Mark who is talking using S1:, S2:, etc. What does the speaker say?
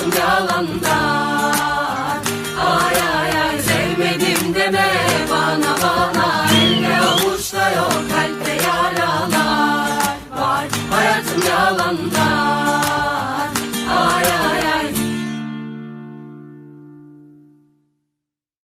S1: hayatım yalanda Ay ay ay sevmedim deme bana bana. Elde avuçta yok kalpte yaralar Var. Hayatım yalanda